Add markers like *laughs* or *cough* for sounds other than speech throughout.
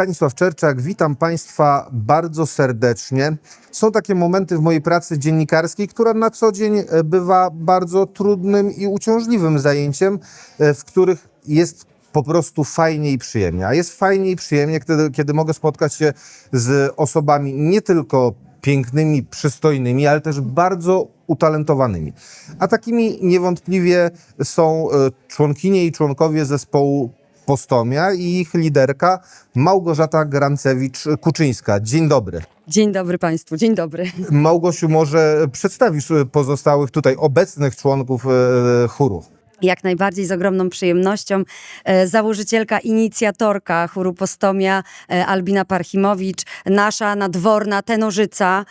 Stanisław Czerczak, witam Państwa bardzo serdecznie. Są takie momenty w mojej pracy dziennikarskiej, która na co dzień e, bywa bardzo trudnym i uciążliwym zajęciem, e, w których jest po prostu fajnie i przyjemnie. A jest fajnie i przyjemnie, kiedy, kiedy mogę spotkać się z osobami nie tylko pięknymi, przystojnymi, ale też bardzo utalentowanymi. A takimi niewątpliwie są e, członkinie i członkowie zespołu Postomia i ich liderka Małgorzata Grancewicz-Kuczyńska. Dzień dobry. Dzień dobry Państwu, dzień dobry. Małgosiu, może przedstawisz pozostałych tutaj obecnych członków e, chóru? Jak najbardziej z ogromną przyjemnością e, założycielka, inicjatorka chóru Postomia e, Albina Parchimowicz, nasza nadworna tenorzyca,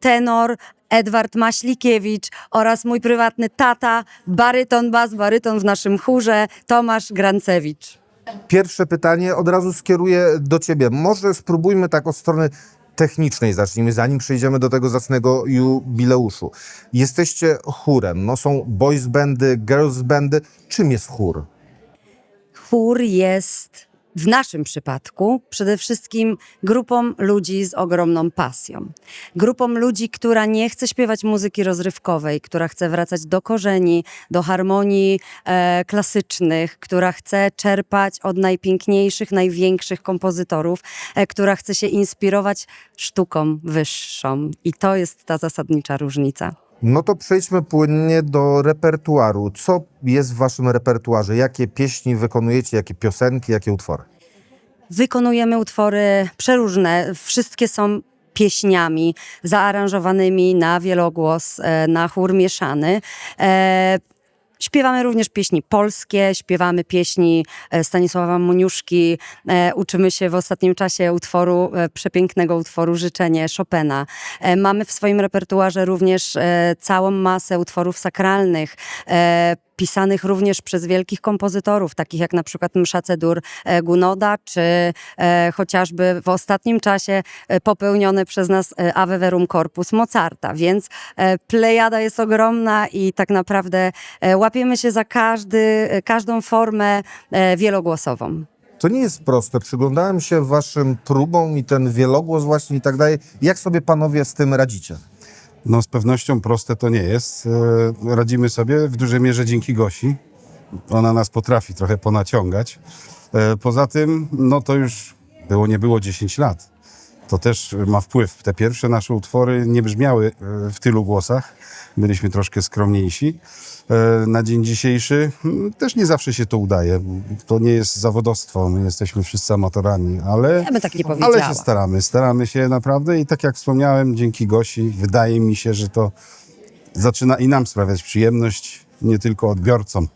tenor Edward Maślikiewicz oraz mój prywatny tata, baryton, bas, baryton w naszym chórze, Tomasz Grancewicz. Pierwsze pytanie od razu skieruję do ciebie. Może spróbujmy tak od strony technicznej zacznijmy, zanim przejdziemy do tego zacnego jubileuszu. Jesteście chórem, no są boys bandy, girls bandy. Czym jest chór? Chór jest w naszym przypadku przede wszystkim grupą ludzi z ogromną pasją. Grupą ludzi, która nie chce śpiewać muzyki rozrywkowej, która chce wracać do korzeni, do harmonii e, klasycznych, która chce czerpać od najpiękniejszych, największych kompozytorów, e, która chce się inspirować sztuką wyższą. I to jest ta zasadnicza różnica. No to przejdźmy płynnie do repertuaru. Co jest w waszym repertuarze? Jakie pieśni wykonujecie, jakie piosenki, jakie utwory? Wykonujemy utwory przeróżne. Wszystkie są pieśniami zaaranżowanymi na wielogłos, e, na chór mieszany. Śpiewamy również pieśni polskie, śpiewamy pieśni e, Stanisława Moniuszki, e, uczymy się w ostatnim czasie utworu, e, przepięknego utworu Życzenie Chopina. Mamy w swoim repertuarze również całą masę utworów sakralnych, pisanych również przez wielkich kompozytorów, takich jak na przykład Msza Cedur e, Gunoda, czy e, chociażby w ostatnim czasie e, popełnione przez nas Ave Verum Corpus Mozarta, więc plejada jest ogromna i tak naprawdę łapiemy się za każdy, każdą formę wielogłosową. To nie jest proste. Przyglądałem się waszym próbom i ten wielogłos właśnie i tak dalej. Jak sobie panowie z tym radzicie? No z pewnością proste to nie jest. E, Radzimy sobie w dużej mierze dzięki Gosi. Ona nas potrafi trochę ponaciągać. E, Poza tym, no to już było, nie było 10 lat. To też ma wpływ. Te pierwsze nasze utwory nie brzmiały e, w tylu głosach. Byliśmy troszkę skromniejsi. E, Na dzień dzisiejszy mm, też nie zawsze się to udaje. To nie jest zawodowstwo. My jesteśmy wszyscy amatorami, ale... Ja tak nie Ale się staramy, staramy się naprawdę i tak jak wspomniałem, dzięki Gosi wydaje mi się, że to zaczyna i nam sprawiać przyjemność, nie tylko odbiorcom.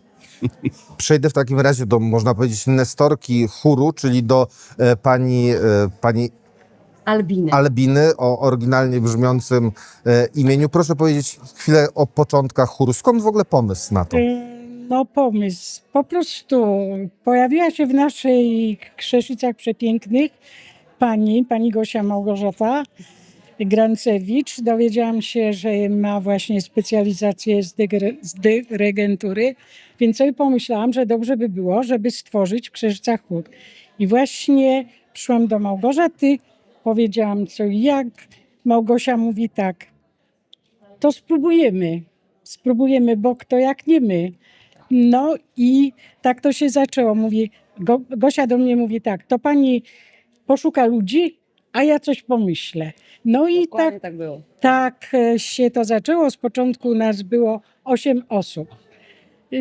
*laughs* Przejdę w takim razie do, można powiedzieć, nestorki chóru, czyli do e, pani, e, pani Albiny. Albiny o oryginalnie brzmiącym e, imieniu. Proszę powiedzieć chwilę o początkach chóru. Skąd w ogóle pomysł na to? No pomysł. Po prostu pojawiła się w naszej Krzeszycach Przepięknych pani, pani Gosia Małgorzata Grancewicz. Dowiedziałam się, że ma właśnie specjalizację z, z dyregentury, więc sobie pomyślałam, że dobrze by było, żeby stworzyć w Krzeszycach chór. I właśnie przyszłam do Małgorzaty, powiedziałam co jak. Małgosia mówi tak, to spróbujemy. Spróbujemy, bo kto jak nie my. No i tak to się zaczęło. Mówi, Go, Gosia do mnie mówi tak, to pani poszuka ludzi, a ja coś pomyślę. No i tak, tak było. tak e, się to zaczęło. Z początku nas było osiem osób.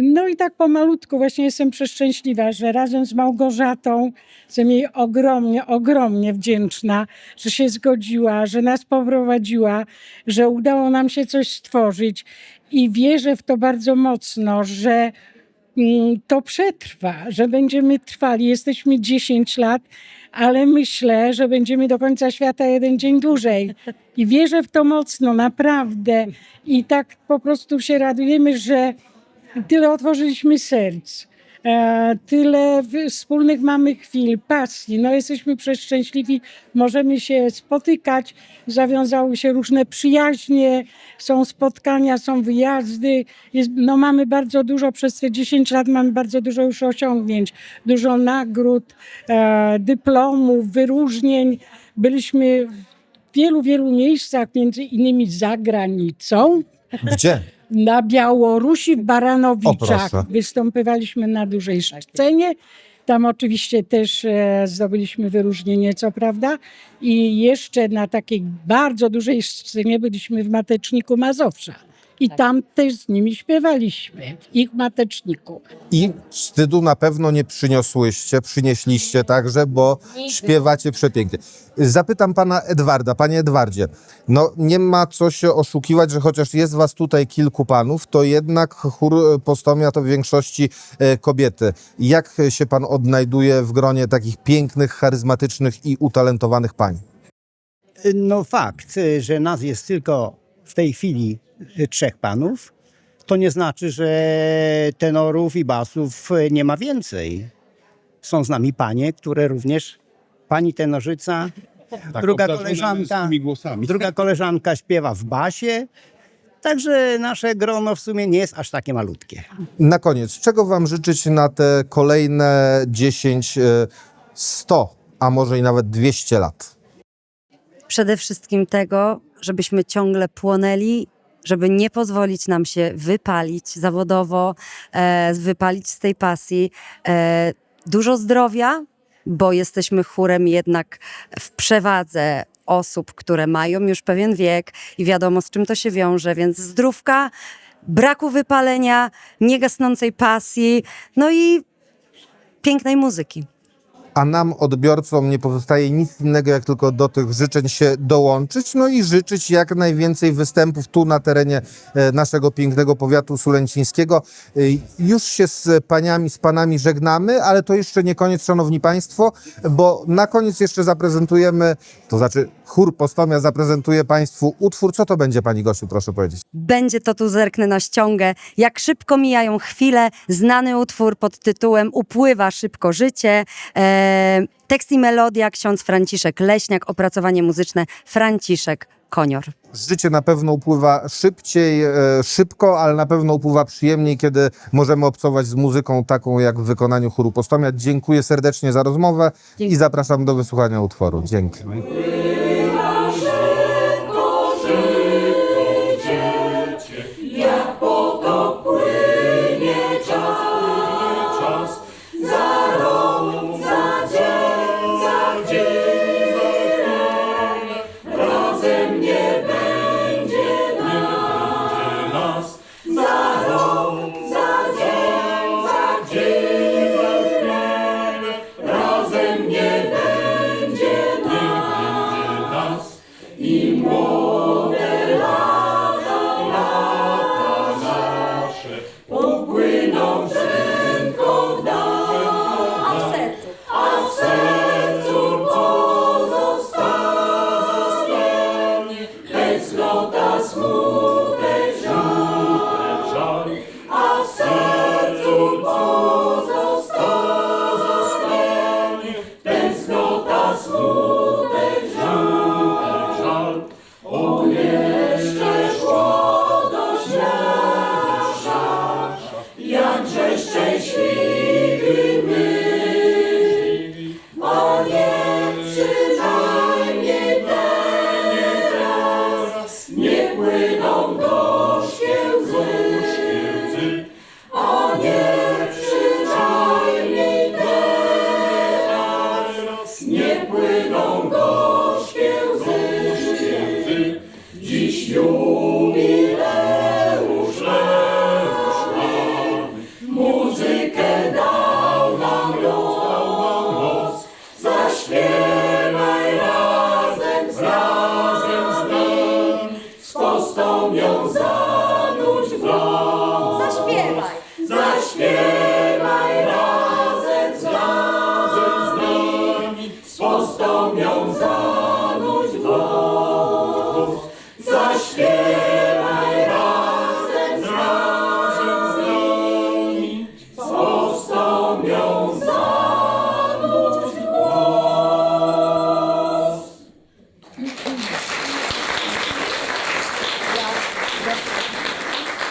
No i tak pomalutku właśnie jestem przeszczęśliwa, że razem z Małgorzatą jestem jej ogromnie, ogromnie wdzięczna, że się zgodziła, że nas poprowadziła, że udało nam się coś stworzyć i wierzę w to bardzo mocno, że mm, to przetrwa, że będziemy trwali. Jesteśmy 10 lat, ale myślę, że będziemy do końca świata jeden dzień dłużej. I wierzę w to mocno, naprawdę. I tak po prostu się radujemy, że tyle otworzyliśmy serc. E, tyle wspólnych mamy chwil, pasji. No jesteśmy przeszczęśliwi, możemy się spotykać, zawiązały się różne przyjaźnie, są spotkania, są wyjazdy. Jest, no mamy bardzo dużo, przez te 10 lat mamy bardzo dużo już osiągnięć, dużo nagród, e, dyplomów, wyróżnień. Byliśmy w wielu, wielu miejscach, między innymi za granicą. Gdzie? Na Białorusi, w O, Baranowiczach. Występowaliśmy na dużej scenie. Tam oczywiście też e, zdobyliśmy wyróżnienie, co prawda. I jeszcze na takiej bardzo dużej scenie byliśmy w Mateczniku Mazowsza. I tam też z nimi śpiewaliśmy, w ich Mateczniku. I wstydu na pewno nie przyniosłyście, przynieśliście także, bo śpiewacie przepięknie. Zapytam pana Edwarda. Panie Edwardzie, no nie ma co się oszukiwać, że chociaż jest was tutaj kilku panów, to jednak chór Postomia to w większości e, kobiety. Jak się pan odnajduje w gronie takich pięknych, charyzmatycznych i utalentowanych pań? No fakt, że nas jest tylko w tej chwili trzech panów, to nie znaczy, że tenorów i basów nie ma więcej. Są z nami panie, które również, pani tenorzyca, druga obdarzone koleżanka, druga *laughs* koleżanka śpiewa w basie, także nasze grono w sumie nie jest aż takie malutkie. Na koniec, czego wam życzyć na te kolejne 10, e, 100, a może i nawet 200 lat? Przede wszystkim tego, żebyśmy ciągle płonęli, żeby nie pozwolić nam się wypalić zawodowo, e, wypalić z tej pasji. E, dużo zdrowia, bo jesteśmy chórem jednak w przewadze osób, które mają już pewien wiek i wiadomo z czym to się wiąże, więc zdrówka, braku wypalenia, niegasnącej pasji, no i pięknej muzyki. A nam, odbiorcom, nie pozostaje nic innego, jak tylko do tych życzeń się dołączyć, no i życzyć jak najwięcej występów tu na terenie e, naszego pięknego powiatu sulęcińskiego. E, Już się z paniami, z panami żegnamy, ale to jeszcze nie koniec, szanowni państwo, bo na koniec jeszcze zaprezentujemy, to znaczy chór Postomia zaprezentuje państwu utwór. Co to będzie, pani Gosiu, proszę powiedzieć? Będzie to tu zerknę na ściągę. Jak szybko mijają chwile, znany utwór pod tytułem Upływa szybko życie. E, tekst i melodia ksiądz Franciszek Leśniak, opracowanie muzyczne Franciszek Konior. Życie na pewno upływa szybciej, e, szybko, ale na pewno upływa przyjemniej, kiedy możemy obcować z muzyką taką jak w wykonaniu chóru Postomia. Dziękuję serdecznie za rozmowę i zapraszam do wysłuchania utworu. Dzięki. Exalta-ți Spirit.